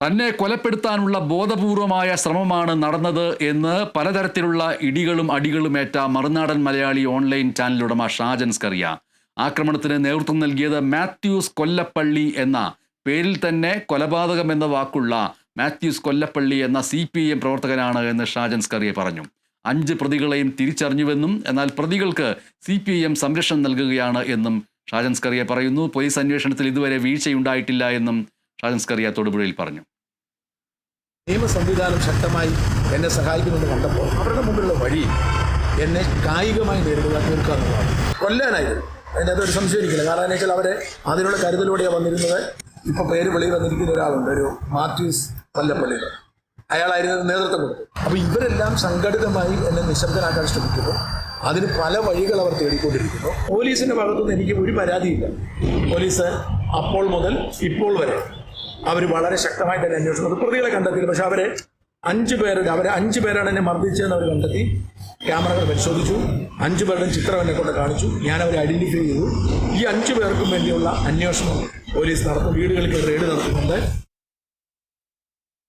തന്നെ കൊലപ്പെടുത്താനുള്ള ബോധപൂർവമായ ശ്രമമാണ് നടന്നത് എന്ന് പലതരത്തിലുള്ള ഇടികളും അടികളും ഏറ്റ മറുനാടൻ മലയാളി ഓൺലൈൻ ചാനൽ ഉടമ ഷാജൻ സ്കറിയ. ആക്രമണത്തിന് നേതൃത്വം നൽകിയത് മാത്യൂസ് കൊല്ലപ്പള്ളി എന്ന പേരിൽ തന്നെ കൊലപാതകം എന്ന വാക്കുള്ള മാത്യൂസ് കൊല്ലപ്പള്ളി എന്ന സി പി എം പ്രവർത്തകനാണ് എന്ന് ഷാജൻ സ്കറിയ പറഞ്ഞു. അഞ്ച് പ്രതികളെയും തിരിച്ചറിഞ്ഞുവെന്നും എന്നാൽ പ്രതികൾക്ക് സി പി എം സംരക്ഷണം നൽകുകയാണ് എന്നും ഷാജൻ സ്കറിയ പറയുന്നു. പോലീസ് അന്വേഷണത്തിൽ ഇതുവരെ വീഴ്ചയുണ്ടായിട്ടില്ല എന്നും ഷാജൻ സ്കറിയ തൊടുപുഴയിൽ പറഞ്ഞു. നിയമ സംവിധാനം ശക്തമായി എന്നെ സഹായിക്കുമെന്ന് കണ്ടപ്പോൾ അവരുടെ മുമ്പിലുള്ള വഴി എന്നെ കായികമായി നേരിടുക തീർക്കുക എന്നുള്ളതാണ്. കൊല്ലാനായിരുന്നു. അതിന്റെ അതൊരു സംശയിക്കില്ല കാരണം എന്ന് വെച്ചാൽ അവരെ അതിനുള്ള കരുതലോടെയാണ് വന്നിരുന്നത്. ഇപ്പൊ പേര് വെളിയിൽ വന്നിരിക്കുന്ന ഒരാളുണ്ട്. ഒരു മാത്യൂസ് കൊല്ലപ്പള്ളി അയാളായിരുന്നു നേതൃത്വം കൊടുത്തു അപ്പൊ ഇവരെല്ലാം സംഘടിതമായി എന്നെ നിശബ്ദനാക്കാൻ ശ്രമിക്കുന്നു. അതിന് പല വഴികൾ അവർ തേടിക്കൊണ്ടിരിക്കുന്നു. പോലീസിന്റെ ഭാഗത്തുനിന്ന് എനിക്ക് ഒരു പരാതിയില്ല. പോലീസ് അപ്പോൾ മുതൽ ഇപ്പോൾ വരെ അവർ വളരെ ശക്തമായി തന്നെ അന്വേഷണം പ്രതികളെ കണ്ടെത്തി പക്ഷെ അവരെ അഞ്ച് പേരുടെ അവരെ അഞ്ച് പേരാണ് എന്നെ മർദ്ദിച്ചതെന്ന് അവർ കണ്ടെത്തി. ക്യാമറകൾ പരിശോധിച്ചു. അഞ്ച് പേരുടെയും ചിത്രം എന്നെ കൊണ്ട് കാണിച്ചു. ഞാൻ അവരെ ഐഡന്റിഫൈ ചെയ്തു. ഈ അഞ്ച് പേർക്കും വേണ്ടിയുള്ള അന്വേഷണം പോലീസ് നടത്തും. വീടുകളിൽ റെയ്ഡ് നടത്തുന്നുണ്ട്.